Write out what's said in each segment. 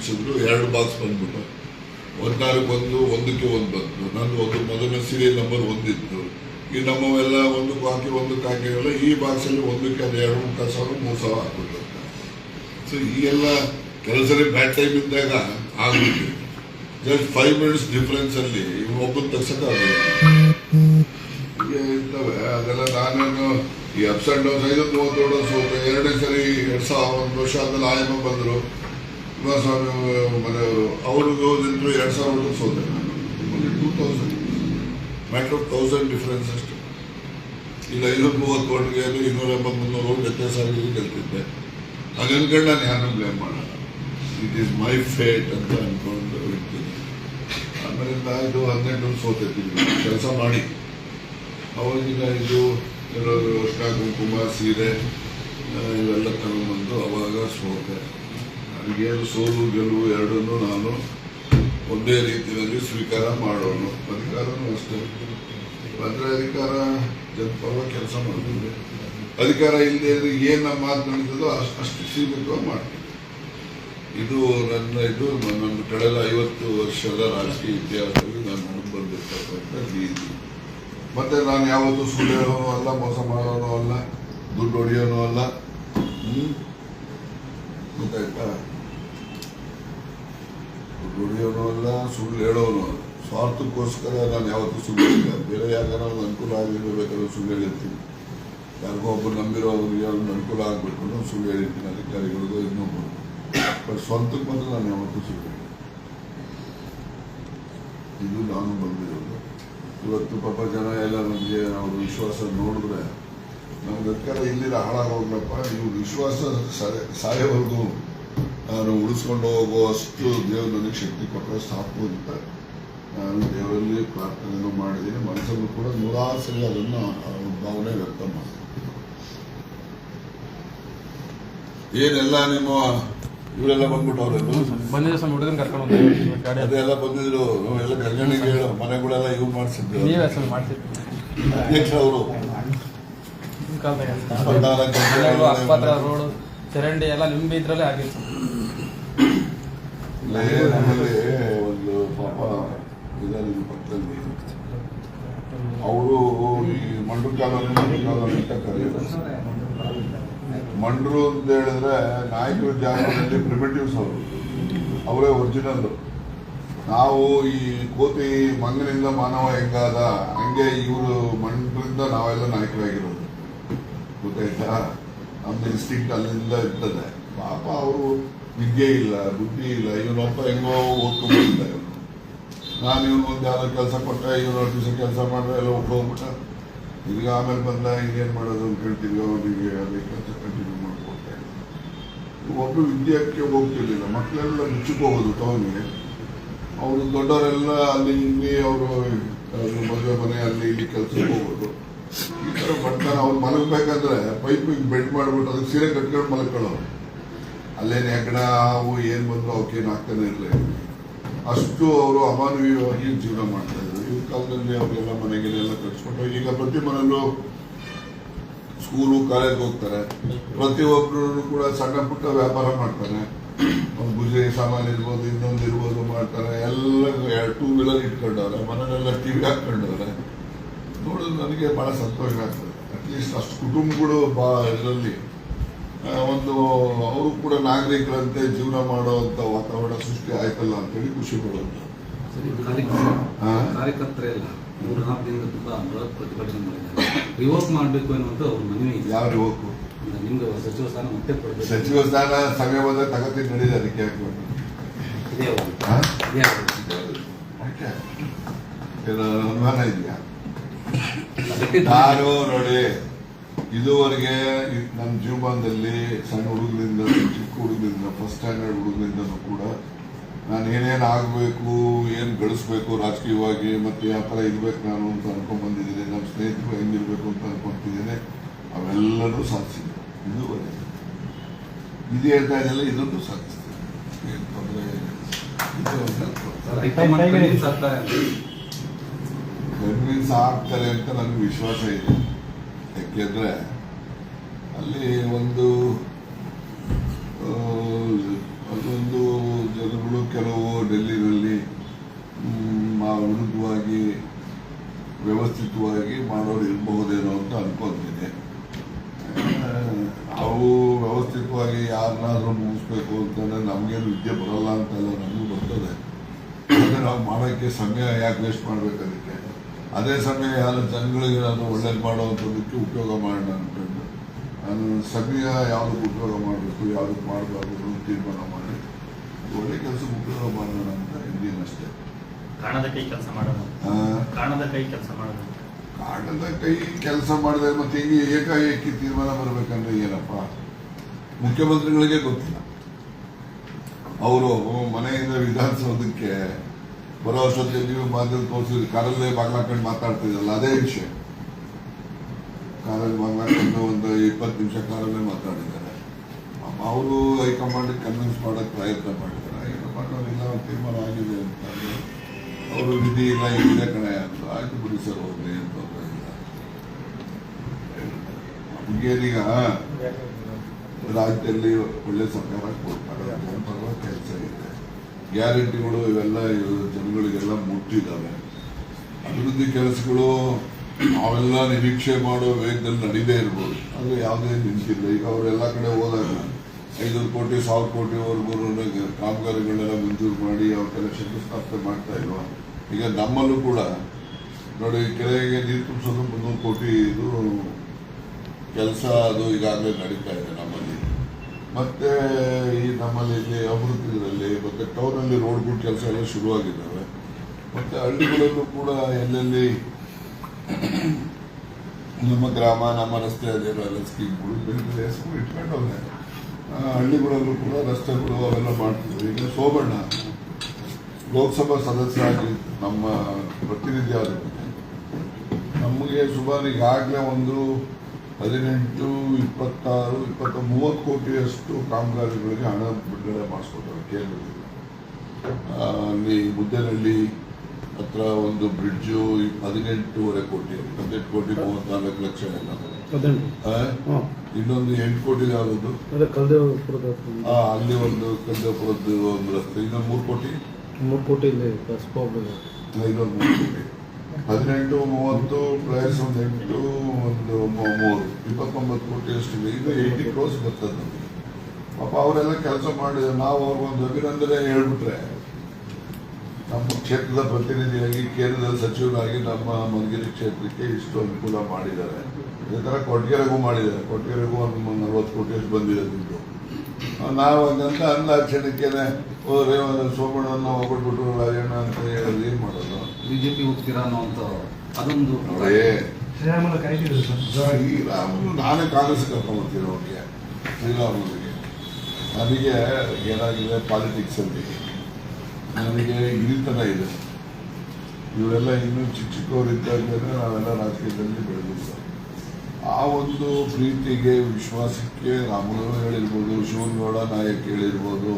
ಒಪ್ಪಿಸಿದ್ರು ಎರಡು ಬಾಕ್ಸ್ ಬಂದ್ಬಿಟ್ಟು ಹದಿನಾಲ್ಕು ಬಂದು ಒಂದಕ್ಕೆ ಒಂದು ಬಂತು. ನಂದು ಒಂದು ಮೊದಲನೇ ಸೀರಿಯಲ್ ನಂಬರ್ ಒಂದಿತ್ತು. ಈ ನಮ್ಮವೆಲ್ಲ ಒಂದಕ್ಕೆ ಹಾಕಿ ಒಂದಕ್ಕೆ ಹಾಕಿರಲ್ಲ ಈ ಬಾಕ್ಸಲ್ಲಿ ಒಂದಕ್ಕೆ ಅದು ಎರಡು ಮೂರು ಸಾವಿರ ಮೂರು ಸಾವಿರ ಹಾಕ್ಬಿಟ್ಟು ಸೊ ಈ ಎಲ್ಲ ಕೆಲಸನೇ ಬ್ಯಾಡ್ ಟೈಮ್ ಇದ್ದಾಗ ಆಗ್ಬಿಟ್ಟು ಜಸ್ಟ್ ಫೈವ್ ಮಿನಿಟ್ಸ್ ಡಿಫ್ರೆನ್ಸ್ ಅಲ್ಲಿ ಒಬ್ಬನ ತಗ್ಸಕ್ಕಾಗಲ್ಲ ಹೀಗೆ ಇರ್ತವೆ. ಅದೆಲ್ಲ ನಾನೇನು ಈ ಅಪ್ಸ್ ಅಂಡ್ ಡೌನ್ಸ್ ಐದು ಮೂವತ್ತೆರಡು ಸೋತೆ ಎರಡನೇ ಸರಿ ಎರಡು ಸಾವಿರ, ಒಂದು ವರ್ಷ ಆದ್ಮೇಲೆ ಆಯಮ್ಮ ಬಂದರು. ಕುಮಾರಸ್ವಾಮಿ ಮನೆಯವರು ಅವ್ರಿಗೆ ನಿಂತರು ಎರಡು ಸಾವಿರ ಸೋತೆ ನಾನು. Two thousand matter of thousand difference ಅಷ್ಟು. ಈಗ ಐನೂರ ಮೂವತ್ತು ಓಟ್ಗೆ ಇನ್ನೂರ ಎಂಬತ್ತು ಓಟ್ ವ್ಯತ್ಯಾಸ ಆಗಿ ಗೆಲ್ತಿದ್ದೆ ಹಾಗೆ ಅನ್ಕೊಂಡು ನಾನು ಯಾರನ್ನೂ ಬ್ಲೇಮ್ ಮಾಡಲ್ಲ. ಇಟ್ ಈಸ್ ಮೈ ಫೇಟ್ ಅಂತ ಅನ್ಕೊಂಡು ಇರ್ತೀನಿ. ಆಮೇಲೆ ಇದು ಹನ್ನೆರಡು ಸೋತಿರ್ತೀವಿ ಕೆಲಸ ಮಾಡಿ. ಅವಾಗಿನ ಇದು ಕೆಲವರು ಅರ್ಶಿನ ಕುಂಕುಮ, ಸೀರೆ ಇವೆಲ್ಲ ತಗೊಂಡ್ಬಂದು ಅವಾಗ ಸೋತೆ. ನನಗೇನು ಸೋಲು, ಗೆಲುವು ಎರಡನ್ನೂ ನಾನು ಒಂದೇ ರೀತಿಯಲ್ಲಿ ಸ್ವೀಕಾರ ಮಾಡೋಣ. ಅಧಿಕಾರನೂ ಅಷ್ಟೇ. ಬಂದರೆ ಅಧಿಕಾರ ಜನಪರವಾಗಿ ಕೆಲಸ ಮಾಡ್ತೀವಿ ಅಧಿಕಾರ ಇಲ್ಲದೆ ಏನು ನಮ್ಮ ಮಾತು ನಡೀತದೋ ಅಷ್ಟು ಸೀಮಿತವಾಗಿ ಮಾಡ್ತೀವಿ. ಇದು ನನ್ನ ಇದು, ನನ್ನ ಕಳೆದ ಐವತ್ತು ವರ್ಷದ ರಾಜಕೀಯ ಇತಿಹಾಸದಲ್ಲಿ ನಾನು ನೋಡ್ ಬಂದಿರ್ತಕ್ಕಂಥ ರೀತಿ. ಮತ್ತೆ ನಾನು ಯಾವತ್ತೂ ಸುಳ್ಳು ಅಲ್ಲ, ಮೋಸ ಮಾಡೋನು ಅಲ್ಲ, ದುಡ್ಡು ಹೊಡೆಯೋನು ಅಲ್ಲ. ಗೊತ್ತಾಯ್ತಾ ದುಡಿಯೋನು ಅಲ್ಲ ಸುಳ್ಳು ಹೇಳೋನು ಸ್ವಾರ್ಥಕ್ಕೋಸ್ಕರ ನಾನು ಯಾವತ್ತೂ ಸುಳ್ಳು ಹೇಳಿಲ್ಲ ಬೇರೆ ಯಾರಿಗಾರ ಒಂದು ಅನುಕೂಲ ಆಗಿರಬೇಕಾದ್ರೆ ಬೇಕಾದ್ರೆ ಸುಳ್ಳು ಹೇಳಿರ್ತೀನಿ ಯಾರಿಗೋ ಒಬ್ಬರು ನಂಬಿರೋ ಅವ್ರಿಗೆ ಅನುಕೂಲ ಆಗಬೇಕು ಅಂತ ಸುಳ್ಳು ಹೇಳಿರ್ತೀನಿ ಅಧಿಕಾರಿಗಳಿಗೂ ಇನ್ನೊಬ್ಬರು ಬಟ್ ಸ್ವಂತಕ್ಕೆ ಬಂದು ನಾನು ಯಾವತ್ತೂ ಸುಳ್ಳು ಹೇಳಿಲ್ಲ. ಇದು ನಾನು ಬಂದಿರೋದು ಇವತ್ತು ಪಾಪ ಜನ ಎಲ್ಲ ನಮಗೆ ಅವರು ವಿಶ್ವಾಸ ನೋಡಿದ್ರೆ ನಮ್ಗೆ ಅಧಿಕಾರ ಇಲ್ಲಿರ ಹಾಳಾಗೋಗ್ಲಪ್ಪ. ನೀವು ವಿಶ್ವಾಸ ಸಾಯ- ಸಾಯೋವರೆಗೂ ನಾನು ಉಳಿಸ್ಕೊಂಡು ಹೋಗೋ ಅಷ್ಟು ದೇವ್ರು ನನಗೆ ಶಕ್ತಿ ಕೊಟ್ಟರೆ ಸಾಕು ಅಂತ ನಾನು ದೇವರಲ್ಲಿ ಪ್ರಾರ್ಥನೆಯನ್ನು ಮಾಡಿದ್ದೀನಿ. ಮನಸ್ಸನ್ನು ಕೂಡ ನೂರಾರು ಸರಿ ಅದನ್ನು ಭಾವನೆ ವ್ಯಕ್ತ ಮಾಡ್ತೀನಿ. ಏನೆಲ್ಲ ನಿಮ್ಮ ಇವರೆಲ್ಲ ಬಂದ್ಬಿಟ್ಟವ್ರೆ ಅವ್ರೆಲ್ಲ ಅದೆಲ್ಲ ಬಂದಿದ್ರು. ಎಲ್ಲ ಗಂಜಣಿಗೆ ಹೇಳು ಮನೆಗಳೆಲ್ಲ ಇವ್ ಮಾಡಿಸಿದ್ರು. ಅಧ್ಯಕ್ಷ ಅವರು ಮನೆಗಳು ಅಕ್ಕಪತ್ರ ರೋಡು ಚರಂಡಿ ಎಲ್ಲ ನಿಂಬೆ ಇದ್ರಲ್ಲೇ ಆಗಿತ್ತು. ನಮ್ಮಲ್ಲಿ ಒಂದು ಪಾಪ ಇದ್ದಾರೆ ಪಕ್ಕದಲ್ಲಿ ಅವರು ಈ ಮಂಡ್ರು ಕಾಲೋನಿ ಮಂಡ್ರು ಕಾಲೋನಿ ಅಂತ ಕರೆಯೋದು. ಮಂಡ್ರು ಅಂತ ಹೇಳಿದ್ರೆ ನಾಯಕರ ಜಾಗದಲ್ಲಿ ಪ್ರಿಮಿಟಿವ್ಸ್ ಅವರು. ಅವರೇ ಒರಿಜಿನಲ್ ನಾವು ಈ ಕೋತಿ ಮಂಗನಿಂದ ಮಾನವ ಹೆಂಗಾದ ಹಂಗೆ ಇವರು ಮಂಡ್ರಿಂದ ನಾವೆಲ್ಲ ನಾಯಕರಾಗಿರೋದು. ಗೊತ್ತಾಯ್ತಾ? ನಮ್ಮ ಇನ್ಸ್ಟಿಂಕ್ಟ್ ಅಲ್ಲಿಂದ ಇರ್ತದೆ. ಪಾಪ ಅವರು ವಿದ್ಯೆ ಇಲ್ಲ, ಬುದ್ಧಿ ಇಲ್ಲ. ಇವನೊಬ್ಬ ಹೆಂಗೋ ಇವನು ನಾನು ಇವನು ಒಂದು ಯಾವ್ದೋ ಕೆಲಸ ಕೊಟ್ಟೆ ಇವನು ದಿವಸ ಕೆಲಸ ಮಾಡಿದ್ರೆ ಎಲ್ಲ ಹೋಗ್ಬಿಟ್ಟ ಈಗ ಆಮೇಲೆ ಬಂದ ಇನ್ನೇನು ಮಾಡೋದು ಅಂತ ಕೇಳ್ತೀವಿ ಅವನಿಗೆ ಅದಕ್ಕೆ ಕಂಟಿನ್ಯೂ ಮಾಡ್ಕೊಟ್ಟೆ ಒಬ್ಬರು ವಿದ್ಯಾಕ್ಕೆ ಹೋಗ್ತಿರ್ಲಿಲ್ಲ. ಮಕ್ಕಳೆಲ್ಲ ಮುಚ್ಚಕ್ಕೆ ಹೋಗೋದು ಟೌನ್ಗೆ ಅವರು ದೊಡ್ಡವರೆಲ್ಲ ಅಲ್ಲಿ ಇಲ್ಲಿ ಅವರು ಮದುವೆ ಮನೆ ಅಲ್ಲಿ ಇಲ್ಲಿ ಕೆಲಸಕ್ಕೆ ಹೋಗೋದು. ಈ ಥರ ಮಾಡ್ತಾರೆ. ಅವ್ರು ಮಲಗಬೇಕಾದ್ರೆ ಪೈಪಿಗೆ ಬೆಡ್ ಮಾಡಿಬಿಟ್ಟು ಅದಕ್ಕೆ ಸೀರೆ ಕಟ್ಕೊಂಡು ಮಲ್ಕೊಳ್ಳೋರು ಅಲ್ಲೇನು ಹೆಗ್ಗಣ ಅವು ಏನು ಬಂದ್ರು ಅವಕ್ಕೇನು ಆಗ್ತಾನೆ ಇರಲಿ. ಅಷ್ಟು ಅವರು ಅಮಾನವೀಯವಾಗಿ ಜೀವನ ಮಾಡ್ತಾ ಇದ್ರು. ಈ ಕಾಲದಲ್ಲಿ ಅವರೆಲ್ಲ ಮನೆಗೆಲ್ಲ ಕಟ್ಸ್ಕೊಂಡು ಈಗ ಪ್ರತಿ ಮನೆಯಲ್ಲೂ ಸ್ಕೂಲು ಕಾಲೇಜ್ ಹೋಗ್ತಾರೆ. ಪ್ರತಿಯೊಬ್ಬರು ಕೂಡ ಸಣ್ಣ ಪುಟ್ಟ ವ್ಯಾಪಾರ ಮಾಡ್ತಾರೆ. ಒಂದು ಗುಜರಿ ಸಾಮಾನು ಇರ್ಬೋದು, ಇನ್ನೊಂದು ಇರ್ಬೋದು ಮಾಡ್ತಾರೆ. ಎಲ್ಲ ಟೂ ವೀಲರ್ ಇಟ್ಕೊಂಡವ್ರೆ, ಮನೆಯಲ್ಲೆಲ್ಲ ಟಿವಿ ಹಾಕೊಂಡವ್ರೆ ನೋಡಿದ್ರೆ ನನಗೆ ಬಹಳ ಸಂತೋಷ ಆಗ್ತದೆ. ಅಟ್ಲೀಸ್ಟ್ ಅಷ್ಟು ಕುಟುಂಬಗಳು ಬಾ ಇದರಲ್ಲಿ. ಒಂದು ಅವರು ಕೂಡ ನಾಗರಿಕರಂತೆ ಜೀವನ ಮಾಡುವಂತ ವಾತಾವರಣ ಸೃಷ್ಟಿ ಆಯ್ತಲ್ಲ ಅಂತೇಳಿ ಖುಷಿ ಪಡುವಂಥ ಹಾ? ಕಾರ್ಯಕರ್ತರ ಎಲ್ಲ ಮೂರು ನಾಲ್ಕು ದಿನದ ತುಂಬಾ ಬೃಹತ್ ಪ್ರತಿಭಟನೆ ಮಾಡಿದ್ದಾರೆ. ರಿವೋಕ್ ಮಾಡಬೇಕು ಅನ್ನುವಂಥ ಅವ್ರ ಮನವಿ ಯಾವ ಯುವಕು ನಿಮ್ಗೆ ಸಚಿವ ಸ್ಥಾನ ಮತ್ತೆ ಕೊಡಬೇಕು. ಸಚಿವ ಸ್ಥಾನ ಸಮಯ ಬಂದ ತಗತಿ ನಡೀದೆ ಅದಕ್ಕೆ ಯಾಕೆ? ಅನುಮಾನ ಇದೆಯಾ? ಅದಕ್ಕೆ ನಾನು ನೋಡಿ ಇದುವರೆಗೆ ನಮ್ಮ ನನ್ನ ಜೀವನದಲ್ಲಿ ಸಣ್ಣ ಹುಡುಗರಿಂದ ಚಿಕ್ಕ ಹುಡುಗರಿಂದ ಫಸ್ಟ್ ಸ್ಟ್ಯಾಂಡರ್ಡ್ ಹುಡುಗರಿಂದನೂ ಕೂಡ ನಾನು ಏನೇನು ಆಗಬೇಕು ಏನು ಗಳಿಸ್ಬೇಕು ರಾಜಕೀಯವಾಗಿ ಮತ್ತೆ ಯಾವ ಥರ ಇರ್ಬೇಕು ನಾನು ಅಂತ ಅನ್ಕೊಂಡ್ ಬಂದಿದ್ದೀನಿ ನಮ್ಮ ಸ್ನೇಹಿತರು ಹೆಂಗಿರ್ಬೇಕು ಅಂತ ಅನ್ಕೊಂತಿದ್ದೇನೆ ಅವೆಲ್ಲರೂ ಸಾಧಿಸಿದೆ ಇದುವರೆಗೆ. ಇದು ಹೇಳ್ತಾ ಇದೆಯಲ್ಲ ಇದನ್ನು ಸಾಧಿಸ್ತೀನಿ. ಏನು ತೊಂದರೆ ಇದು ಒಂದು ಹೈಕಮಾಂಡ್ ಕನ್ವಿನ್ಸ್ ಆಗ್ತಾರೆ ಅಂತ. ನನಗೆ ವಿಶ್ವಾಸ ಇದೆ. ಯಾಕೆಂದ್ರೆ ಅಲ್ಲಿ ಒಂದು ಅದೊಂದು ಜನಗಳು ಕೆಲವು ಡೆಲ್ಲಿನಲ್ಲಿ ವಿರುದ್ಧವಾಗಿ ವ್ಯವಸ್ಥಿತವಾಗಿ ಮಾಡೋರು ಇರಬಹುದೇನೋ ಅಂತ ಅನ್ಕೊಂತೀನಿ ಅವು ವ್ಯವಸ್ಥಿತವಾಗಿ ಯಾರನ್ನಾದ್ರೂ ಮುಗಿಸ್ಬೇಕು ಅಂತಂದ್ರೆ ನಮಗೇನು ವಿದ್ಯೆ ಬರಲ್ಲ ಅಂತಲ್ಲ, ನಮಗೂ ಬರ್ತದೆ. ಆದರೆ ನಾವು ಮಾಡೋಕ್ಕೆ ಸಮಯ ಯಾಕೆ ವೇಸ್ಟ್ ಮಾಡ್ಬೇಕು ಅದಕ್ಕೆ ಅದೇ ಸಮಯ ಯಾರು ಜನಗಳಿಗೆ ನಾನು ಒಳ್ಳೇದು ಮಾಡೋವಂಥದ್ದಕ್ಕೆ ಉಪಯೋಗ ಮಾಡೋಣ ಅಂತಂದು ನಾನು ಸಮಯ ಯಾವುದಕ್ಕೆ ಉಪಯೋಗ ಮಾಡಬೇಕು ಯಾವುದಕ್ಕೆ ಮಾಡಬಾರ್ದು ತೀರ್ಮಾನ ಮಾಡಿ. ಒಳ್ಳೆ ಕೆಲಸಕ್ಕೆ ಉಪಯೋಗ ಮಾಡೋಣ ಅಂತ ಇದ್ದೀನಿ ಅಷ್ಟೇ. ಕಾಣದ ಕೈ ಕೆಲಸ ಮಾಡೋದು ಕಾಣದ ಕೈ ಕೆಲಸ ಮಾಡೋದು ಕಾಣದ ಕೈ ಕೆಲಸ ಮಾಡಿದ್ರೆ ಮತ್ತೆ ಹಿಂಗೆ ಏಕಾಏಕಿ ತೀರ್ಮಾನ ಬರಬೇಕಂದ್ರೆ ಏನಪ್ಪ? ಮುಖ್ಯಮಂತ್ರಿಗಳಿಗೆ ಗೊತ್ತಿಲ್ಲ. ಅವರು ಮನೆಯಿಂದ ವಿಧಾನಸೌಧಕ್ಕೆ ಬರೋ ಅಷ್ಟೊತ್ತಿಗೆ ನೀವು ಮಾಧ್ಯಮ ತೋರಿಸಿದ್ರೆ ಕಾರಲ್ಲೇ ಬಾಗ್ಲಾಕೊಂಡು ಮಾತಾಡ್ತಿದ್ರಲ್ಲ, ಅದೇ ವಿಷಯ. ಕಾರಲ್ಲಿ ಬಾಗ್ಲಾಕೊಂಡು ಒಂದು ಇಪ್ಪತ್ತು ನಿಮಿಷ ಕಾರಲ್ಲೇ ಮಾತಾಡಿದ್ದಾರೆ. ಅವರು ಹೈಕಮಾಂಡ್ ಕನ್ವಿನ್ಸ್ ಮಾಡೋಕ್ಕೆ ಪ್ರಯತ್ನ ಮಾಡಿದ್ದಾರೆ. ಹೈಕಮಾಂಡ್ ಮಾಡೋದಿಲ್ಲ ಅವ್ರ ತೀರ್ಮಾನ ಆಗಿದೆ ಅಂತ ಅವರು ವಿಧಿ ಇಲ್ಲ ಇದೆ ಕಣೆ ಅಂತ. ಆಯ್ತು ಬಿಡಿ ಸರ್, ಹೋಗ್ಲಿ ಅಂತ ನಮಗೇನೀಗ ರಾಜ್ಯದಲ್ಲಿ ಒಳ್ಳೆ ಸರ್ಕಾರ ಕೊಡ್ತಾರೆ ಕೆಲಸ ಇದೆ. ಗ್ಯಾರಂಟಿಗಳು ಇವೆಲ್ಲ ಇವು ಜನಗಳಿಗೆಲ್ಲ ಮುಟ್ಟಿದ್ದಾವೆ. ಅಭಿವೃದ್ಧಿ ಕೆಲಸಗಳು ನಾವೆಲ್ಲ ನಿರೀಕ್ಷೆ ಮಾಡೋ ವೇಗದಲ್ಲಿ ನಡೀದೇ ಇರ್ಬೋದು. ಅದು ಯಾವುದೇ ನಿಂತಿಲ್ಲ. ಈಗ ಅವರೆಲ್ಲ ಕಡೆ ಹೋದಾಗ ಐನೂರು ಕೋಟಿ, ಸಾವಿರ ಕೋಟಿವರೆಗೂ ಕಾಮಗಾರಿಗಳನ್ನೆಲ್ಲ ಮಂಜೂರು ಮಾಡಿ ಅವ್ರಿಗೆಲ್ಲ ಶಂಕುಸ್ಥಾಪನೆ ಮಾಡ್ತಾ ಇಲ್ವಾ? ಈಗ ನಮ್ಮಲ್ಲೂ ಕೂಡ ನೋಡಿ, ಕೆರೆಗೆ ನೀರು ತುಂಬಿಸೋದು ಮುನ್ನೂರು ಕೋಟಿ ಇದು ಕೆಲಸ ಅದು ಈಗಾಗಲೇ ನಡೀತಾ ಇದೆ ನಮ್ಮಲ್ಲಿ. ಮತ್ತೆ ಈ ನಮ್ಮಲ್ಲಿ ಇಲ್ಲಿ ಅಭಿವೃದ್ಧಿಗಳಲ್ಲಿ, ಮತ್ತೆ ಟೌನಲ್ಲಿ ರೋಡ್ಗಳ ಕೆಲಸ ಎಲ್ಲ ಶುರುವಾಗಿದ್ದಾವೆ. ಮತ್ತೆ ಹಳ್ಳಿಗಳಲ್ಲೂ ಕೂಡ ಎಲ್ಲೆಲ್ಲಿ ನಮ್ಮ ಗ್ರಾಮ, ನಮ್ಮ ರಸ್ತೆ ಅದೇನೋ ಎಲ್ಲ ಸ್ಕೀಮ್ಗಳು ಬೇರೆ ಹೆಸರು ಇಟ್ಕೊಂಡವ್ರೆ ಹಳ್ಳಿಗಳಲ್ಲೂ ಕೂಡ ರಸ್ತೆಗಳು ಅವೆಲ್ಲ ಮಾಡ್ತಿದ್ರು ಈಗ ಸೋಬಣ್ಣ ಲೋಕಸಭಾ ಸದಸ್ಯರಾಗಿ ನಮ್ಮ ಪ್ರತಿನಿಧಿ ಆದ ನಮಗೆ ಸುಮಾರು ಈಗಾಗಲೇ ಒಂದು ಹದಿನೆಂಟು ಇಪ್ಪತ್ತಾರು ಇಪ್ಪತ್ತ ಮೂವತ್ತು ಕೋಟಿಯಷ್ಟು ಕಾಮಗಾರಿಗಳಿಗೆ ಹಣ ಬಿಡುಗಡೆ ಮಾಡಿಸ್ಕೊತಾರೆ ಕೇಂದ್ರದಲ್ಲಿ. ಅಲ್ಲಿ ಮುದ್ದೇನಹಳ್ಳಿ ಹತ್ರ ಒಂದು ಬ್ರಿಡ್ಜು ಹದಿನೆಂಟೂವರೆ ಕೋಟಿ ಹದಿನೆಂಟು ಕೋಟಿ ಮೂವತ್ನಾಲ್ಕು ಲಕ್ಷ ಇನ್ನೊಂದು ಎಂಟು ಕೋಟಿ ಯಾವುದು ಅಲ್ಲಿ ಒಂದು ಕಲ್ದೇಪುರದ್ದು ಒಂದು ರಸ್ತೆ ಇನ್ನೊಂದು ಮೂರು ಕೋಟಿ. ಮೂರು ಕೋಟಿ ಇನ್ನೊಂದು ಮೂರು ಕೋಟಿ. ಹದಿನೆಂಟು, ಮೂವತ್ತು, ಪ್ಲಸ್ ಒಂದು ಎಂಟು ಒಂದು ಮೂರು, ಇಪ್ಪತ್ತೊಂಬತ್ತು ಕೋಟಿ ಅಷ್ಟಿದೆ. ಈಗ ಏಯ್ಟಿ ಕ್ರೋಸ್ ಬರ್ತದೆ ಪಾಪ ಅವರೆಲ್ಲ ಕೆಲಸ ಮಾಡಿದ್ರೆ ನಾವು ಅವ್ರಿಗೊಂದು ಅಭಿನಂದನೆ ಹೇಳ್ಬಿಟ್ರೆ, ನಮ್ಮ ಕ್ಷೇತ್ರದ ಪ್ರತಿನಿಧಿಯಾಗಿ, ಕೇಂದ್ರದ ಸಚಿವರಾಗಿ ನಮ್ಮ ಮಧುಗಿರಿ ಕ್ಷೇತ್ರಕ್ಕೆ ಇಷ್ಟು ಅನುಕೂಲ ಮಾಡಿದ್ದಾರೆ. ಇದೇ ಥರ ಕೊಟ್ಗೆರೆಗೂ ಮಾಡಿದ್ದಾರೆ. ಕೊಟ್ಗೆರೆಗೂ ಒಂದು ನಲ್ವತ್ತು ಕೋಟಿ ಅಷ್ಟು ಬಂದಿದೆ ದುಡ್ಡು. ನಾವು ಹಂಗಂತ ಅಂದಾಕ್ಷಣಕ್ಕೇನೆ ಹೋದ್ರೆ ಸೋಮಣ್ಣನ ಹೋಗ್ಬಿಟ್ಬಿಟ್ರು ರಾಜಣ್ಣ ಅಂತ ಹೇಳಿ ಏನು ಮಾಡೋದು? ಬಿಜೆಪಿ ಹೋಗ್ತೀರಾ ಅನ್ನೋಂಥ ಅದೊಂದು ಶ್ರೀರಾಮುಲು ನಾನೇ ಕಾಂಗ್ರೆಸ್ ಕರ್ಕೊಂಡ್ಬರ್ತೀನಿ ಅವ್ರಿಗೆ ಶ್ರೀರಾಮುಲಿಗೆ. ನನಗೆ ಏನಾಗಿದೆ ಪಾಲಿಟಿಕ್ಸ್ ಅಲ್ಲಿ? ನನಗೆ ಹಿರಿತನ ಇದೆ. ಇವರೆಲ್ಲ ಇನ್ನೂ ಚಿಕ್ಕ ಚಿಕ್ಕವರಿದ್ದಾಗಲೇ ನಾವೆಲ್ಲ ರಾಜಕೀಯದಲ್ಲಿ ಬೆಳೆದಿದ್ದು ಆ ಒಂದು ಪ್ರೀತಿಗೆ ವಿಶ್ವಾಸಕ್ಕೆ ರಾಮುಲು ಹೇಳಿರ್ಬೋದು ಶಿವನಗೌಡ ನಾಯಕ್ ಹೇಳಿರ್ಬೋದು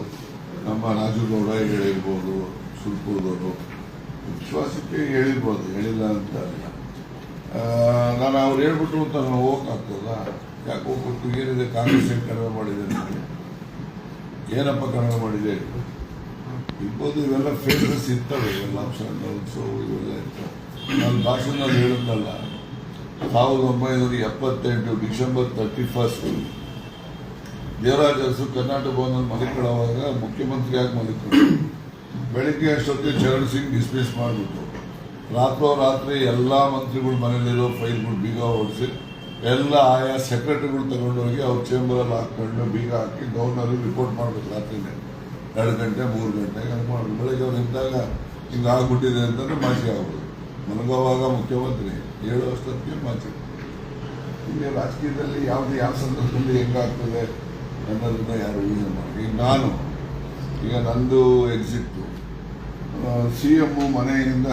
ನಮ್ಮ ರಾಜುಗೌಡ ಹೇಳಿರ್ಬೋದು ಸುರ್ಪುರದವರು ವಿಶ್ವಾಸಕ್ಕೆ ಹೇಳಿರ್ಬೋದು, ಹೇಳಿಲ್ಲ ಅಂತ ನಾನು ಅವ್ರು ಹೇಳ್ಬಿಟ್ರು ಅಂತ ನಾನು ಹೋಗಕ್ಕಾಗ್ತದ ಯಾಕೆ ಹೋಗ್ಬಿಟ್ಟು ಏನಿದೆ ಕಾಂಗ್ರೆಸ್ ಏನು ಕಡಿಮೆ ಮಾಡಿದೆ ಏನಪ್ಪ ಕಡಿಮೆ ಮಾಡಿದೆ? ಇರ್ಬೋದು ಇವೆಲ್ಲ ಫೇಮಸ್ ಇರ್ತವೆ ಇವೆಲ್ಲ ಸೊ ಇವೆಲ್ಲ ಇರ್ತವೆ. ನಾನು ಭಾಷಣದಲ್ಲಿ ಹೇಳಿದ್ನಲ್ಲ ಸಾವಿರದ ಒಂಬೈನೂರ ಎಪ್ಪತ್ತೆಂಟು December thirty first Devaraja Karnataka ಭವನಲ್ಲಿ ಮಲಿಕೊಳ್ಳುವಾಗ ಮುಖ್ಯಮಂತ್ರಿಯಾಗಿ ಮಲಿಕೊಂಡು ಬೆಳಿಗ್ಗೆ ಅಷ್ಟೊತ್ತಿಗೆ ಚರಣ್ ಸಿಂಗ್ ಡಿಸ್ಮಿಸ್ ರಾತ್ರೊ ರಾತ್ರಿ ಎಲ್ಲ ಮಂತ್ರಿಗಳು ಮನೇಲಿರೋ ಫೈಲ್ಗಳು ಬೀಗ ಹೊಡಿಸಿ ಎಲ್ಲ ಆಯಾ ಸೆಕ್ರೆಟರಿಗಳು ತಗೊಂಡೋಗಿ ಅವ್ರ ಚೇಂಬರಲ್ಲಿ ಹಾಕ್ಕೊಂಡು ಬೀಗ ಹಾಕಿ ಗವರ್ನರ್ ರಿಪೋರ್ಟ್ ಮಾಡಬೇಕು ರಾತ್ರಿನೇ. ಎರಡು ಗಂಟೆ, ಮೂರು ಗಂಟೆಗೆ ಹಂಗೆ ಮಾಡೋದು ಬೆಳಗ್ಗೆ ಅವ್ರು ಇದ್ದಾಗ ಹಿಂಗೆ ಆಗ್ಬಿಟ್ಟಿದೆ ಅಂತಂದ್ರೆ ಮಾಜಿ ಆಗ್ಬೋದು. ಮಲಗೋವಾಗ ಮುಖ್ಯಮಂತ್ರಿ, ಏಳು ವರ್ಷಕ್ಕೆ ಮಾಜಿ. ಇಲ್ಲಿ ರಾಜಕೀಯದಲ್ಲಿ ಯಾವುದು ಯಾವ ಸಂದರ್ಭದಲ್ಲಿ ಹೆಂಗಾಗ್ತದೆ ಅನ್ನೋದನ್ನ ಯಾರು ಊಹೆ ಮಾಡಿ ನಾನು ಈಗ ನಂದು ಎಕ್ಸಿಟ್ಟು ಸಿ ಎಂ ಮನೆಯಿಂದ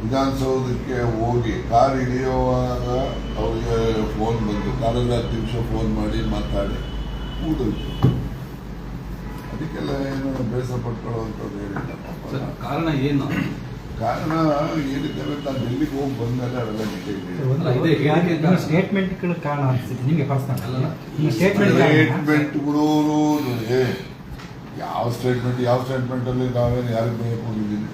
ವಿಧಾನಸೌಧಕ್ಕೆ ಹೋಗಿ ಕಾರ್ ಇಳಿಯುವಾಗ ಅವರಿಗೆ ಫೋನ್ ಬಂತು. ಕಾರಲ್ಲಿ ಹತ್ತು ನಿಮಿಷ ಫೋನ್ ಮಾಡಿ ಮಾತಾಡಿ. ಕೂದೋಯ್ತು ಅದಕ್ಕೆಲ್ಲ ಏನು ಬೇಸರ ಪಟ್ಕೊಳ್ಳುವಂಥದ್ದು ಹೇಳಿಲ್ಲ ಕಾರಣ ಏನು? ಕಾರಣ ಏನಿದ್ದಾರೆ ತಾನು ಡೆಲ್ಲಿಗೆ ಹೋಗಿ ಬಂದಾಗ ಅದೆಲ್ಲ ಡೀಟೇಲ್ ಕಾರಣ. ಸ್ಟೇಟ್ಮೆಂಟ್ಗಳು ಕಾರಣ ಅನಿಸ್ತಿದೆ ನಿಮಗೆ ಪರ್ಸನಲ್ ಸ್ಟೇಟ್ಮೆಂಟ್ ಸ್ಟೇಟ್ಮೆಂಟ್ಗಳು ಯಾವ ಸ್ಟೇಟ್ಮೆಂಟ್ ಯಾವ ಸ್ಟೇಟ್ಮೆಂಟಲ್ಲಿ ನಾವೇನು ಯಾರಿಗೆ ಬೈಯಕ್ಕೆ ಹೋಗಿದ್ದೀನಿ